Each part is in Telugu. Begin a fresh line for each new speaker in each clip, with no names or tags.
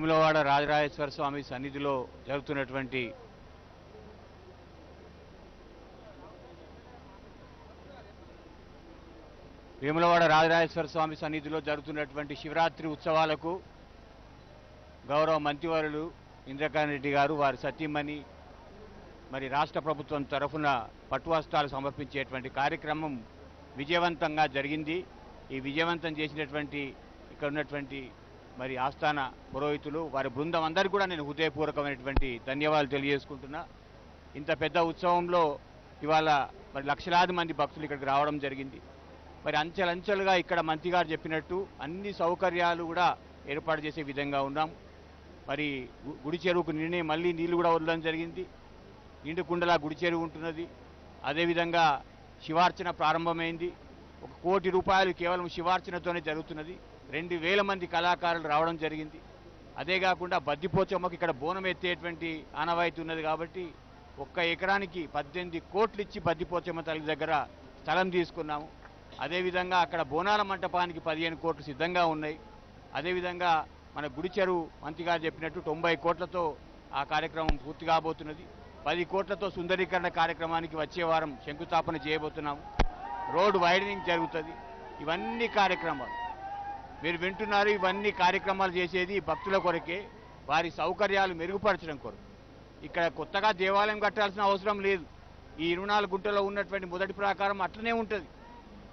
వేములవాడ రాజరాజేశ్వర స్వామి సన్నిధిలో జరుగుతున్నటువంటి వేములవాడ రాజరాజేశ్వర స్వామి సన్నిధిలో జరుగుతున్నటువంటి శివరాత్రి ఉత్సవాలకు గౌరవ మంత్రివర్యులు ఇంద్రకాంత్ రెడ్డి గారు వారి సతీమణి మరి రాష్ట్ర ప్రభుత్వం తరఫున పట్టువస్త్రాలు సమర్పించేటువంటి కార్యక్రమం విజయవంతంగా జరిగింది. ఈ విజయవంతం చేసినటువంటి ఇక్కడ ఉన్నటువంటి మరి ఆస్థాన పురోహితులు వారి బృందం అందరికీ కూడా నేను హృదయపూర్వకమైనటువంటి ధన్యవాదాలు తెలియజేసుకుంటున్నా. ఇంత పెద్ద ఉత్సవంలో ఇవాళ మరి లక్షలాది మంది భక్తులు ఇక్కడికి రావడం జరిగింది. మరి అంచెలంచెలుగా ఇక్కడ మంత్రి గారు చెప్పినట్టు అన్ని సౌకర్యాలు కూడా ఏర్పాటు చేసే విధంగా ఉన్నాం. మరి గుడి చెరువుకు నిన్నే మళ్ళీ నీళ్ళు కూడా వదలడం జరిగింది. నిండుకుండలా గుడి చెరువు ఉంటున్నది. అదేవిధంగా శివార్చన ప్రారంభమైంది. ఒక కోటి రూపాయలు కేవలం శివార్చనతోనే జరుగుతున్నది. రెండు వేల మంది కళాకారులు రావడం జరిగింది. అదే కాకుండా బద్దిపోచమ్మకి ఇక్కడ బోనం ఎత్తేటువంటి ఆనవాయితీ ఉన్నది కాబట్టి ఒక్క ఎకరానికి పద్దెనిమిది కోట్లు ఇచ్చి బద్దిపోచమ్మ తల్లి దగ్గర స్థలం తీసుకున్నాము. అదేవిధంగా అక్కడ బోనాల మంటపానికి పదిహేను కోట్లు సిద్ధంగా ఉన్నాయి. అదేవిధంగా మన గుడి చెరువు మంత్రి గారు చెప్పినట్టు తొంభై కోట్లతో ఆ కార్యక్రమం పూర్తి కాబోతున్నది. పది కోట్లతో సుందరీకరణ కార్యక్రమానికి వచ్చే వారం శంకుస్థాపన చేయబోతున్నాము. రోడ్డు వైడనింగ్ జరుగుతుంది. ఇవన్నీ కార్యక్రమాలు. మీరు వింటున్నారు ఇవన్నీ కార్యక్రమాలు చేసేది భక్తుల కొరకే వారి సౌకర్యాలు మెరుగుపరచడం కొరకు. ఇక్కడ కొత్తగా దేవాలయం కట్టాల్సిన అవసరం లేదు. ఈ ఇరవై గుంటలో ఉన్నటువంటి మొదటి ప్రాకారం అట్లనే ఉంటుంది.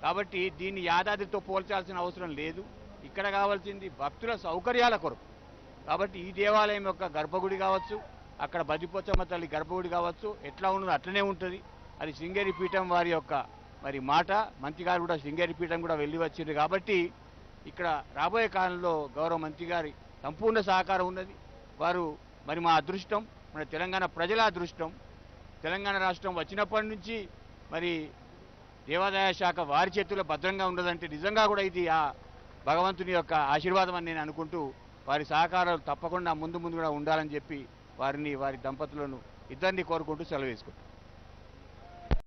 కాబట్టి దీన్ని యాదాద్రితో పోల్చాల్సిన అవసరం లేదు. ఇక్కడ కావాల్సింది భక్తుల సౌకర్యాల కొరకు. కాబట్టి ఈ దేవాలయం యొక్క గర్భగుడి కావచ్చు అక్కడ బదిపోచమ్మ తల్లి గర్భగుడి కావచ్చు ఎట్లా ఉన్నదో అట్లనే ఉంటుంది. అది శృంగేరి పీఠం వారి యొక్క మరి మాట. మంత్రి గారు కూడా శృంగేరి పీఠం కూడా వెళ్ళి వచ్చింది కాబట్టి ఇక్కడ రాబోయే కాలంలో గౌరవ మంత్రి గారి సంపూర్ణ సహకారం ఉన్నది. వారు మరి మా అదృష్టం మన తెలంగాణ ప్రజల అదృష్టం. తెలంగాణ రాష్ట్రం వచ్చినప్పటి నుంచి మరి దేవాదాయ శాఖ వారి చేతుల్లో భద్రంగా ఉండదంటే నిజంగా కూడా ఇది ఆ భగవంతుని యొక్క ఆశీర్వాదం అని నేను అనుకుంటూ వారి సహకారాలు తప్పకుండా ముందు ముందు కూడా ఉండాలని చెప్పి వారిని వారి దంపతులను ఇద్దరిని కోరుకుంటూ సెలవు వేసుకుంటాను